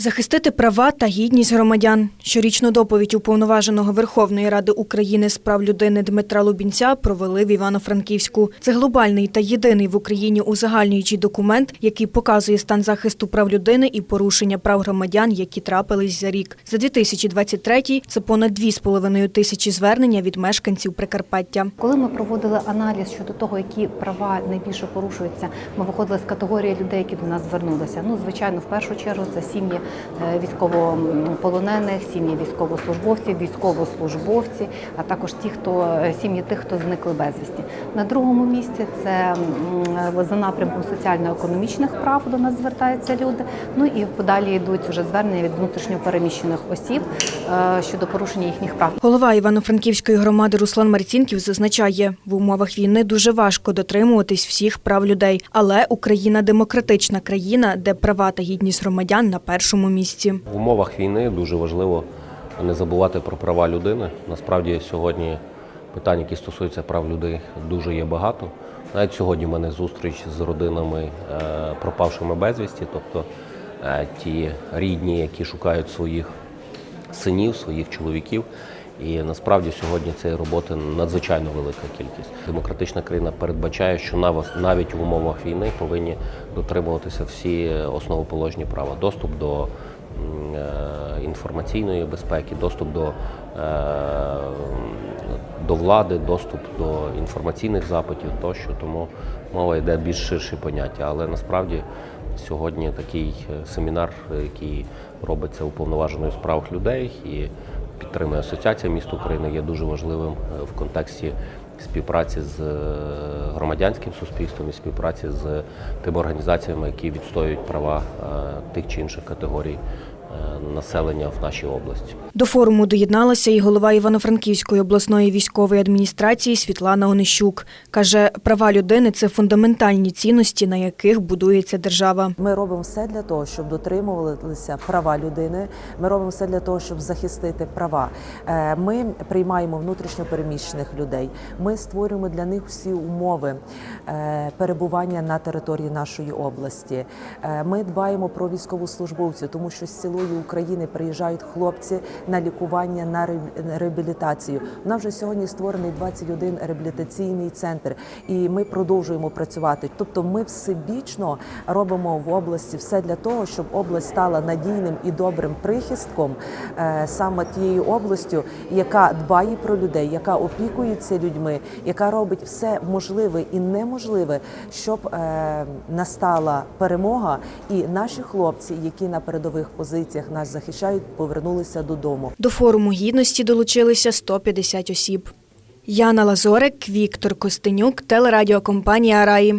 Захистити права та гідність громадян. Щорічну доповідь уповноваженого Верховної Ради України з прав людини Дмитра Лубінця провели в Івано-Франківську. Це глобальний та єдиний в Україні узагальнюючий документ, який показує стан захисту прав людини і порушення прав громадян, які трапились за рік. За 2023 – це понад 2,5 тисячі звернення від мешканців Прикарпаття. Коли ми проводили аналіз щодо того, які права найбільше порушуються, ми виходили з категорії людей, які до нас звернулися. Ну, звичайно, в першу чергу це сім'ї військовополонених, сім'ї військовослужбовців, військовослужбовці, а також ті, хто е, сім'ї тих, хто зникли безвісті. На другому місці це за напрямком соціально-економічних прав до нас звертаються люди. Ну і подалі йдуть вже звернення від внутрішньопереміщених осіб е, щодо порушення їхніх прав. Голова Івано-Франківської громади Руслан Марцінків зазначає, в умовах війни дуже важко дотримуватись всіх прав людей, але Україна демократична країна, де права та гідність громадян на першому місці. В умовах війни дуже важливо не забувати про права людини. Насправді сьогодні питань, які стосуються прав людей, дуже є багато. Навіть сьогодні в мене зустріч з родинами е, пропавшими безвісті, тобто е, ті рідні, які шукають своїх синів, своїх чоловіків. І насправді сьогодні цієї роботи надзвичайно велика кількість. Демократична країна передбачає, що навіть в умовах війни повинні дотримуватися всі основоположні права: доступ до е, інформаційної безпеки, доступ до, е, до влади, доступ до інформаційних запитів тощо. Тому мова йде більш ширші поняття. Але насправді сьогодні такий е, семінар, е, який робиться уповноваженою справ людей і підтримує Асоціація міст України, є дуже важливим е, в контексті співпраці з громадянським суспільством і співпраці з тими організаціями, які відстоюють права тих чи інших категорій населення в нашій області. До форуму доєдналася і голова Івано-Франківської обласної військової адміністрації Світлана Онищук. Каже, права людини це фундаментальні цінності, на яких будується держава. Ми робимо все для того, щоб дотримувалися права людини. Ми робимо все для того, щоб захистити права. Е, Ми приймаємо внутрішньо переміщених людей. Ми створюємо для них всі умови е, перебування на території нашої області. Е, Ми дбаємо про військовослужбовців, тому що з цілої України приїжджають хлопці на лікування на реабілітацію. У нас вже сьогодні створений 21 реабілітаційний центр, і ми продовжуємо працювати. Тобто, ми всебічно робимо в області все для того, щоб область стала надійним і добрим прихистком е, саме тією областю, яка дбає про людей, яка опікується людьми, яка робить все можливе і неможливе, щоб е, настала перемога, і наші хлопці, які на передових позиціях нас захищають, повернулися додому. До форуму гідності долучилися 150 осіб. Яна Лазорик, Віктор Костенюк, телерадіокомпанія Раї.